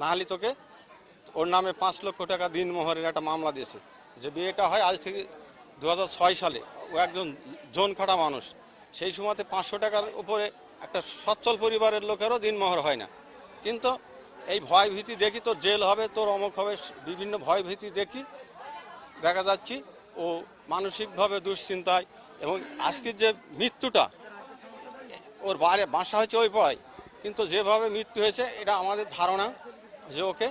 নাহলে তোকে, ওর নামে পাঁচ লক্ষ টাকা দিন মোহরের একটা মামলা দিয়েছে। যে বিয়েটা হয় আজ থেকে দু হাজার ছয় সালে, ও একজন জোন খাটা মানুষ। সেই সময়তে পাঁচশো টাকার উপরে একটা সচ্ছল পরিবারের লোকেরও দিন দিনমোহর হয় না। কিন্তু এই ভয় ভীতি দেখি তোর জেল হবে, তোর অমুক হবে, বিভিন্ন ভয় ভীতি দেখি। দেখা যাচ্ছি ও মানসিকভাবে দুশ্চিন্তায় এবং আজকের যে মৃত্যুটা, ওর বাইরে বাসা হয়েছে ওই পড়ায়। কিন্তু যেভাবে মৃত্যু হয়েছে, এটা আমাদের ধারণা। যে ওকে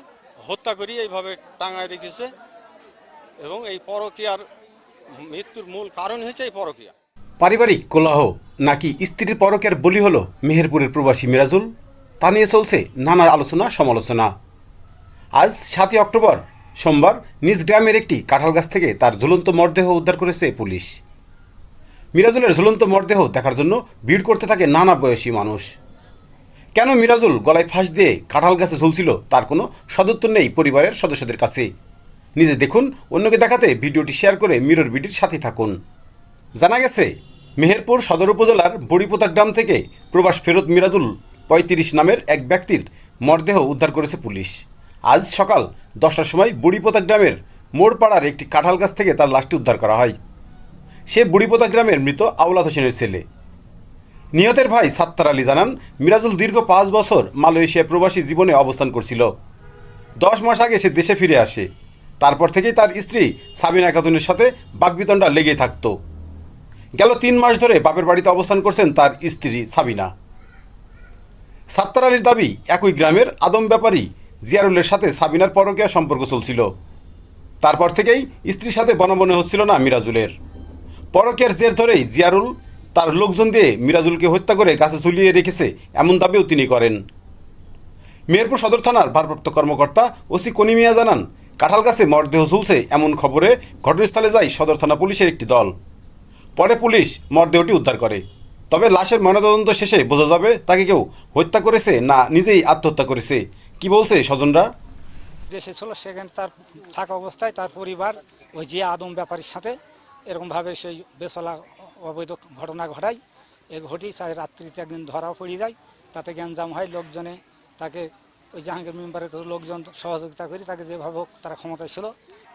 হত্যা করি, এইভাবে টাঙায় রেখেছে। এবং এই পরকীয়ার মৃত্যুর মূল কারণ হয়েছে এই পরকীয়া। পারিবারিক কোলাহ নাকি স্ত্রীর পরকের বলি হলো মেহেরপুরের প্রবাসী মিরাজুল? তা নিয়ে চলছে নানা আলোচনা, সমালোচনা। আজ সাতই অক্টোবর, সোমবার নিজ গ্রামের একটি কাঁঠাল গাছ থেকে তার ঝুলন্ত মরদেহ উদ্ধার করেছে পুলিশ। মিরাজুলের ঝুলন্ত মরদেহ দেখার জন্য ভিড় করতে থাকে নানা বয়সী মানুষ। কেন মিরাজুল গলায় ফাঁস দিয়ে কাঁঠাল গাছে ঝুলছিল? তার কোনো সদুত্তর নেই পরিবারের সদস্যদের কাছে। নিজে দেখুন, অন্যকে দেখাতে ভিডিওটি শেয়ার করে মিরর বিডির সাথে থাকুন। জানা গেছে, মেহেরপুর সদর উপজেলার বড়িপোতা গ্রাম থেকে প্রবাস ফেরত মিরাজুল পঁয়ত্রিশ নামের এক ব্যক্তির মরদেহ উদ্ধার করেছে পুলিশ। আজ সকাল দশটার সময় বুড়িপোতা গ্রামের মোড়পাড়ার একটি কাঁঠাল গাছ থেকে তার লাশটি উদ্ধার করা হয়। সে বুড়িপোতা গ্রামের মৃত আউলাদ হোসেনের ছেলে। নিহতের ভাই সাত্তার আলী জানান, মিরাজুল দীর্ঘ পাঁচ বছর মালয়েশিয়া প্রবাসী জীবনে অবস্থান করছিল। দশ মাস আগে সে দেশে ফিরে আসে। তারপর থেকেই তার স্ত্রী সাবিনা খাতুনের সাথে বাগবিতণ্ডা লেগেই থাকতো। গেল তিন মাস ধরে বাপের বাড়িতে অবস্থান করছেন তার স্ত্রী সাবিনা। সাত্তার আলীর দাবি, একই গ্রামের আদম ব্যাপারী জিয়ারুলের সাথে সাবিনার পরকীয়া সম্পর্ক চলছিল। তারপর থেকেই স্ত্রীর সাথে বনবনে হচ্ছিল না মিরাজুলের। পরকের জের ধরেই জিয়ারুল তার লোকজন দিয়ে মিরাজুলকে হত্যা করে গাছে ঝুলিয়ে রেখেছে, এমন দাবিও তিনি করেন। মেহেরপুর সদর থানার ভারপ্রাপ্ত কর্মকর্তা ওসি কনিমিয়া জানান, কাঁঠাল গাছে মরদেহ ঝুলছে এমন খবরে ঘটনাস্থলে যায় সদর থানা পুলিশের একটি দল। পরে পুলিশ মরদেহটি উদ্ধার করে। তবে লাশের ময়নাতদন্ত শেষে বোঝা যাবে তাকে কেউ হত্যা করেছে না নিজেই আত্মহত্যা করেছে। কি বলছে স্বজনরা? দেশে ছিল, সেখানে তার থাকা অবস্থায় তার পরিবার ওই যে আদম ব্যাপারীর সাথে এরকমভাবে সেই বেসলা অবৈধ ঘটনা ঘটায় এ ঘটি তাই রাত্রিতে একদিন ধরাও পড়ে যায়। তাতে গ্যাঞ্জাম হয় লোকজনে। তাকে ওই জাহাঙ্গীর মেম্বারের লোকজন সহযোগিতা করে তাকে যেভাবে হোক তারা ক্ষমতায় ছিল।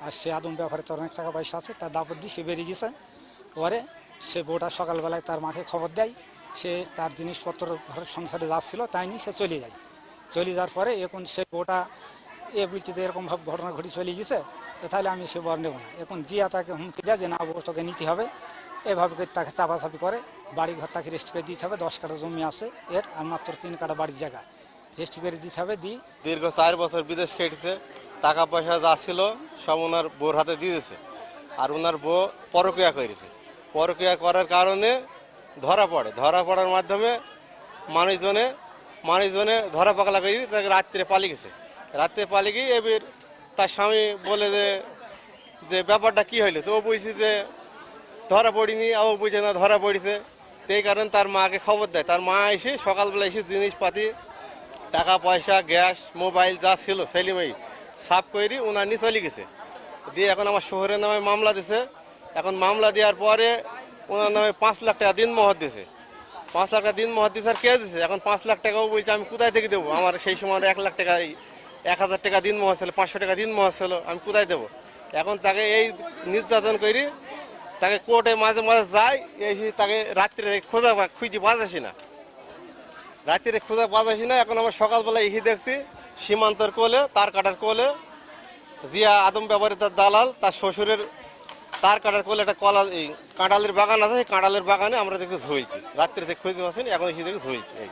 আর সে আদম ব্যাপারে তার অনেক টাকা পয়সা আছে, তার দাপট দিয়ে সে বেরিয়ে গেছে। পরে সে বউটা সকালবেলায় তার মাকে খবর দেয়। সে তার জিনিসপত্র ঘরের সংসারে যাচ্ছিল তাই নিয়ে সে চলে যায়। চলে যাওয়ার পরে এখন সে বউটা এ বলছে যে এরকম ভাবে ঘটনা ঘটি চলে গেছে, তো তাহলে আমি সে বর নেব না। এখন জিয়া তাকে হুমকি দেয় যে, না, বউ তোকে নিতে হবে। এভাবে করে তাকে চাপাচাপি করে, বাড়ি ঘর তাকে রেস্ট করে দিতে হবে, দশ কাটা জমি আছে, এর আর মাত্র তিন কাটা বাড়ির জায়গা। রেস্ট করে দিতে হবে দিই দীর্ঘ চার বছর বিদেশ খেটেছে, টাকা পয়সা যা ছিল সব ওনার বউর হাতে দিয়ে দিয়েছে। আর ওনার বউ পরক্রিয়া করেছে। পরক্রিয়া করার কারণে ধরা পড়ে। ধরা পড়ার মাধ্যমে মানুষজনে মানুষজনে ধরা পাকলা করে তাকে রাত্রে পালিয়ে গেছে রাত্রে পালিয়ে গিয়ে এবার তার স্বামী বলে যে যে ব্যাপারটা কি হইল? তো ও বুঝছি যে ধরা পড়িনি ও বুঝে না, ধরা পড়েছে। তো এই কারণে তার মাকে খবর দেয়। তার মা এসে সকালবেলা এসে জিনিসপাতি, টাকা, পয়সা, গ্যাস, মোবাইল যা ছিল, সেলিমাই সাফ করে ওনার নিয়ে চলে গেছে। দিয়ে এখন আমার শহরের নামে মামলা দিছে। এখন মামলা দেওয়ার পরে ওনার নামে পাঁচ লাখ টাকা দিন মহর দিছে। পাঁচ লাখ টাকা দিন মহর দিছে আর কে দিছে? এখন পাঁচ লাখ টাকাও বলছে, আমি কোথায় থেকে দেবো? আমার সেই সময় এক লাখ টাকা, এক হাজার টাকা দিন মহর ছিল, পাঁচশো টাকা দিন মহর ছিল, আমি কোথায় দেবো? এখন তাকে এই নির্যাতন করি তাকে কোর্টে মাঝে মাঝে যায় এসে তাকে রাত্রে খোঁজা খুঁজে বাজাসি না। রাত্রে খোঁজা পাওয়া না। এখন আমার সকালবেলা এসে দেখছি, সীমান্তর কোলে, তার কাটার কোলে, জিয়া আদম ব্যাপারে তার দালাল, তার শ্বশুরের তার কাটার কোলে একটা কলা এই কাঁটালের বাগান আছে, সেই কাঁঠালের বাগানে আমরা দেখতে ঝুলছি। রাত্রে খুঁজে পাচ্ছি এখন এসে দেখে ঝুলছি, এই।